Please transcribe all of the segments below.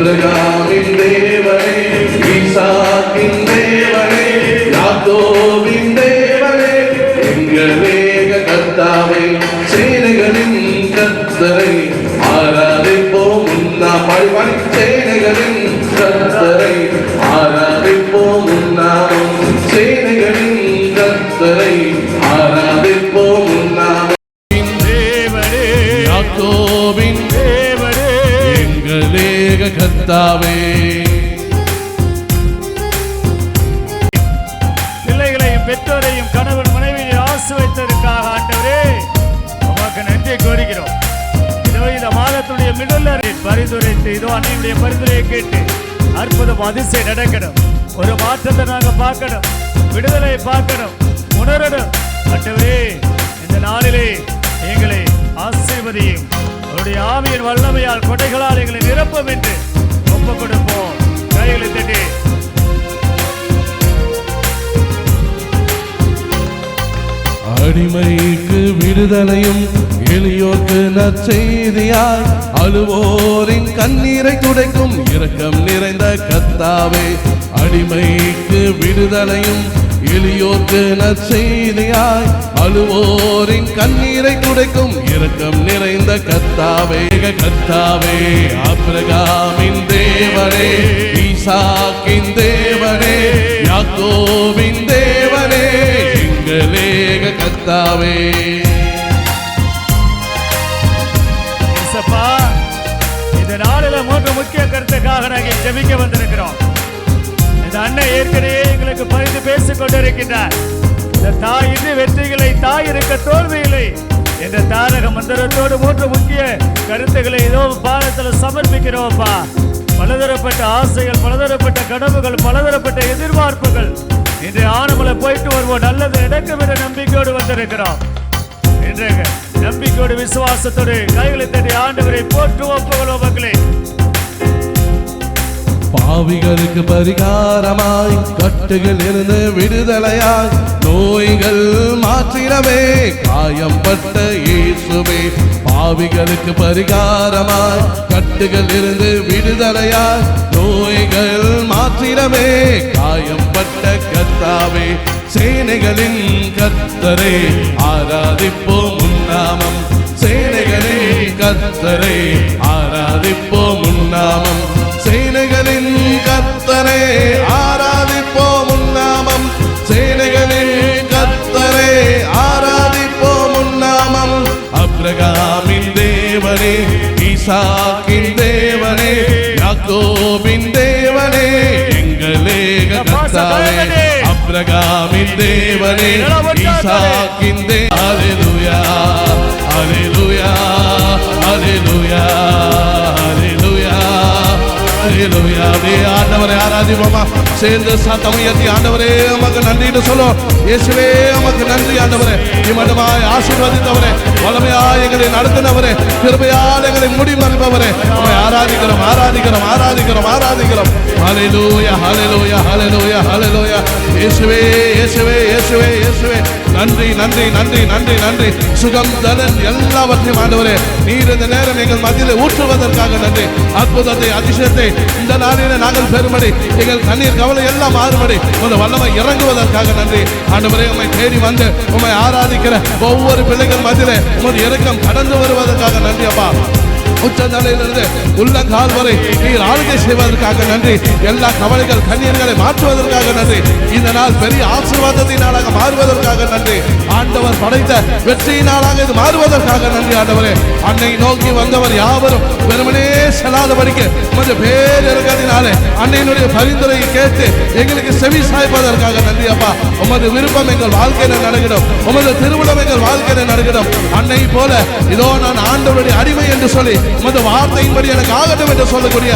அப்ரகாமின் தேவனே. ஆண்டவரே உமக்கு நன்றி கோருகிறோம் இதோ இந்த மாதத்துடைய மிடலரின் பரிந்துரைத்து இதோ அன்னையுடைய பரிந்துரையை கேட்டு அற்புதம் அதிசயம் நடக்கணும். ஒரு மாற்றத்தை நாங்கள் பார்க்கணும். விடுதலை பார்க்கணும். உணரணும். ஆண்டவரே இந்த நாளிலே எங்களை ஆசீர்வதியும். அவருடைய ஆவியின் வல்லமையால் கொடைகளால் எங்களை நிரப்பும் என்று ஒப்பு கொடுப்போம். கைகளை தட்டி அடிமைக்கு விடுதலையும் எளியோர்க்கு நற்செய்தியாய் அழுவோரின் கண்ணீரை துடைக்கும் இரக்கம் நிறைந்த கத்தாவே அடிமைக்கு விடுதலையும் எளியோர்க்கு நற்செய்தியாய் அழுவோரின் கண்ணீரை துடைக்கும் இரக்கம் நிறைந்த கத்தாவே கத்தாவே அப்ரகாமின் தேவரே ஈசாக்கின் தேவரே யாக்கோவின் தேவ கர்த்தாவே இந்த நாளில மூன்று முக்கிய கருத்துக்காக நாங்கள் ஜெபிக்க வந்திருக்கிறோம். இந்த அண்ணன் ஏற்கனவே எங்களுக்கு பரிந்து பேசிக் கொண்டிருக்கின்றார். இந்த தாய் இது வெற்றிகளை தாய் இருக்க தோல்விகளை என்ற தாரக மந்திரத்தோடு மூன்று முக்கிய கருத்துக்களை ஏதோ பாடத்தில் சமர்ப்பிக்கிறோம்ப்பா. பலதரப்பட்ட ஆசைகள் பலதரப்பட்ட கனவுகள் பலதரப்பட்ட எதிர்பார்ப்புகள் இன்றைய ஆனமலை போயிட்டு வருவோம். நல்லது நடக்கும் என்ற நம்பிக்கையோடு வந்திருக்கிறோம். இன்றைக்கு நம்பிக்கையோடு விசுவாசத்தோடு கைகளை தேடி ஆண்டவரை போற்றுவோம் புகழும் மக்களே. பாவிகளுக்கு பரிகாரமாய் கட்டுகள் இருந்து விடுதலையாய் நோய்கள் மாற்றிடவே காயம்பட்ட இயேசுவே பாவிகளுக்கு பரிகாரமாய் கட்டுகள் இருந்து விடுதலையாய் நோய்கள் மாற்றிடவே காயம்பட்ட கத்தாவே சேனைகளின் கத்தரை ஆராதிப்போம் உன்னாமம் சேனைகளின் கத்தரை ஆராதிப்போம் உன்னாமம் அப்ரகாமின் தேவனே ஈசாக்கின் தேவனே யாக்கோபின் தேவனே எங்களே கத்தாவே அப்ரகாமின் தேவனே ஈசாக்கின் தே ஹalleluya ஹalleluya ஹalleluya ஹalleluya அப்படியே ஆண்டவரை ஆராதிப்போமா சேர்ந்து சத்தம் ஆண்டவரே உமக்கு நன்றின்னு சொல்லும் இயேசுவே உமக்கு நன்றி ஆண்டவரே. இம்மட்டமாய் ஆசீர்வதித்தவரே வளமையாய் எங்களை நடத்தினவரே கிருபையால் எங்களை முடிமறிப்பவரே உமை ஆராதிக்கிறோம் ஆராதிக்கிறோம் ஆராதிக்கிறோம் ஆராதிக்கிறோம். ஹalleluya ஹalleluya ஹalleluya ஹalleluya. இயேசுவே இயேசுவே இயேசுவே இயேசுவே. நன்றி நன்றி நன்றி நன்றி நன்றி. சுகம் தனன் எல்லாவற்றையும் ஆண்டவரே. நீர் இந்த நேரம் எங்கள் மத்தியில் ஊற்றுவதற்காக நன்றி. அற்புதத்தை அதிசயத்தை இந்த நாளிலே நாங்கள் மாறுபடி. எங்கள் கண்ணீர் கவலை எல்லாம் மாறுபடி. உங்க வல்லமை இறங்குவதற்காக நன்றி. ஆண்டவரே உம்மை தேடி வந்து உண்மை ஆராதிக்கிற ஒவ்வொரு பிள்ளைகள் மத்தியிலே உங்கள் இறக்கம் கடந்து வருவதற்காக நன்றி அப்பா. உச்ச உள்ளங்கால் உள்ள வரை நீர் ஆளுகை செய்வதற்காக நன்றி. எல்லா கவலைகள் கண்ணீர்களை மாற்றுவதற்காக நன்றி. இந்த நாள் பெரிய ஆசீர்வாதத்தின் நாளாக மாறுவதற்காக நன்றி. ஆண்டவர் படைத்த வெற்றியின் நாளாக இது மாறுவதற்காக நன்றி ஆண்டவரே. அன்னை நோக்கி வந்தவர் யாவரும் வெறுமனே செல்லாதபடிக்கு கொஞ்சம் பேர் இருக்கிறதுனாலே அன்னையினுடைய பரிந்துரையை கேட்டு எங்களுக்கு செவி சாய்ப்பதற்காக நன்றி அப்பா. உமது விருப்பம் எங்கள் வாழ்க்கையில நடக்கணும் உமது திருவிழம் எங்கள் வாழ்க்கையில நடக்கணும் அன்னை போல இதோ நான் ஆண்டவருடைய அடிமை என்று சொல்லி உமது வார்த்தையின்படி எனக்கு ஆகட்டும் என்று சொல்லக்கூடிய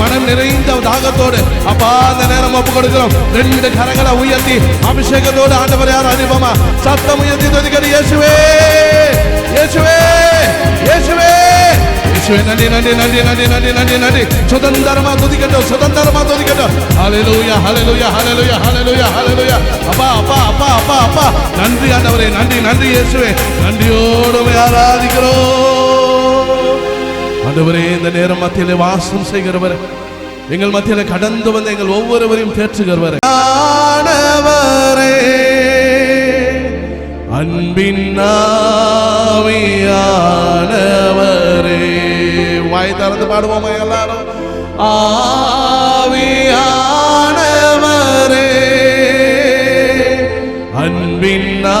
மனம் நிறைந்த தாகத்தோடு அப்பா அந்த நேரம் ஒப்பு கொடுக்கிறோம். ரெண்டு கரங்களை உயர்த்தி அபிஷேகத்தோடு ஆண்டவர் யார் அறிவோமா சத்தம் உயர்த்தி தொதிக்கிறது இயேசுவே இயேசுவே இயேசுவே. இயேசுவே நன்றி நன்றி நன்றி நன்றி நன்றி நன்றி நன்றி. சுதந்திரமா துதிக்கட்டும் சுதந்திரமா துதிக்கட்டும். ஹalleluya ஹalleluya ஹalleluya ஹalleluya ஹalleluya அப்பா அப்பா அப்பா அப்பா அப்பா. நன்றி ஆண்டவரே நன்றி நன்றி இயேசுவே. நன்றியோடு ஆண்டவரே இந்த நேரம் மத்தியில் வாசம் செய்கிறவர். எங்கள் மத்தியில் கடந்து வந்த எங்கள் ஒவ்வொருவரையும் தேற்றுகிறவர். ஆனவரே அன்பின்னாவியானவரே வாய் திறந்து பாடுவோமா எல்லாரும்? ஆவியானவரே அன்பின்னா